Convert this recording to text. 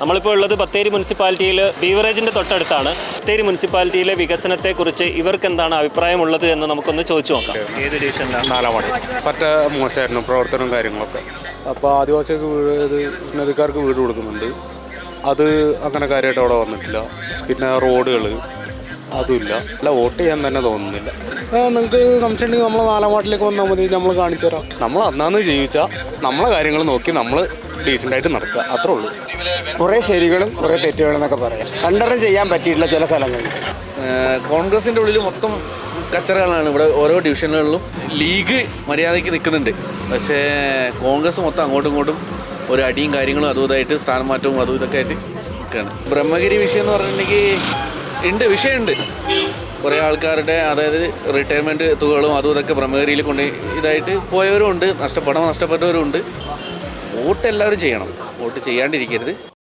നമ്മളിപ്പോൾ ഉള്ളത് ബത്തേരി മുനിസിപ്പാലിറ്റിയിൽ ബീവറേജിന്റെ തൊട്ടടുത്താണ്. ബത്തേരി മുനിസിപ്പാലിറ്റിയിലെ വികസനത്തെക്കുറിച്ച് ഇവർക്ക് എന്താണ് അഭിപ്രായമുള്ളത് എന്ന് നമുക്കൊന്ന് ചോദിച്ചു നോക്കാം. ഏത് ഡിവിഷനിലാണ് നാലാം വാർഡ്? പറ്റ മോശമായിരുന്നു പ്രവർത്തനവും കാര്യങ്ങളൊക്കെ. അപ്പോൾ ആദിവാസികൾക്ക് വീട് ഇത് നദിക്കാർക്ക് വീട് കൊടുക്കുന്നുണ്ട്. അത് അങ്ങനെ കാര്യമായിട്ട് അവിടെ വന്നിട്ടില്ല. പിന്നെ റോഡുകൾ അതുമില്ല. അല്ല വോട്ട് ചെയ്യാൻ തന്നെ തോന്നുന്നില്ല. നിങ്ങൾക്ക് സംശയം നമ്മൾ നാലാമാട്ടിലേക്ക് നാലാം വന്നാൽ മതി. നമ്മൾ കാണിച്ചു തരാം. നമ്മൾ അന്നാന്ന് ജീവിച്ചാൽ നമ്മളെ കാര്യങ്ങൾ നോക്കി നമ്മൾ ഡീസന്റായിട്ട് നടക്കുക. അത്രേ ഉള്ളൂ. കുറേ ശരികളും കുറേ തെറ്റുകളും എന്നൊക്കെ പറയാം. കണ്ടറിഞ്ഞ് ചെയ്യാൻ പറ്റിയിട്ടുള്ള ചില സ്ഥലങ്ങളിൽ കോൺഗ്രസിന്റെ ഉള്ളിൽ മൊത്തം കച്ചറകളാണ്. ഇവിടെ ഓരോ ഡിവിഷനുകളിലും ലീഗ് മര്യാദയ്ക്ക് നിൽക്കുന്നുണ്ട് പക്ഷേ കോൺഗ്രസ് മൊത്തം അങ്ങോട്ടും ഇങ്ങോട്ടും ഒരു അടിയും കാര്യങ്ങളും അതും ഇതായിട്ട് സ്ഥാനമാറ്റവും അതും ഇതൊക്കെ ആയിട്ട് നിൽക്കുകയാണ് ബ്രഹ്മഗിരി വിഷയം എന്ന് പറഞ്ഞിട്ടുണ്ടെങ്കിൽ ഉണ്ട് വിഷയമുണ്ട്. കുറേ ആൾക്കാരുടെ അതായത് റിട്ടയർമെന്റ് തുകകളും അതും ഇതൊക്കെ ബ്രഹ്മഗിരിയിൽ കൊണ്ട് ഇതായിട്ട് പോയവരും ഉണ്ട്. നഷ്ടപ്പെടാൻ നഷ്ടപ്പെട്ടവരും ഉണ്ട്. വോട്ട് എല്ലാവരും ചെയ്യണം. വോട്ട് ചെയ്യാണ്ടിരിക്കരുത്.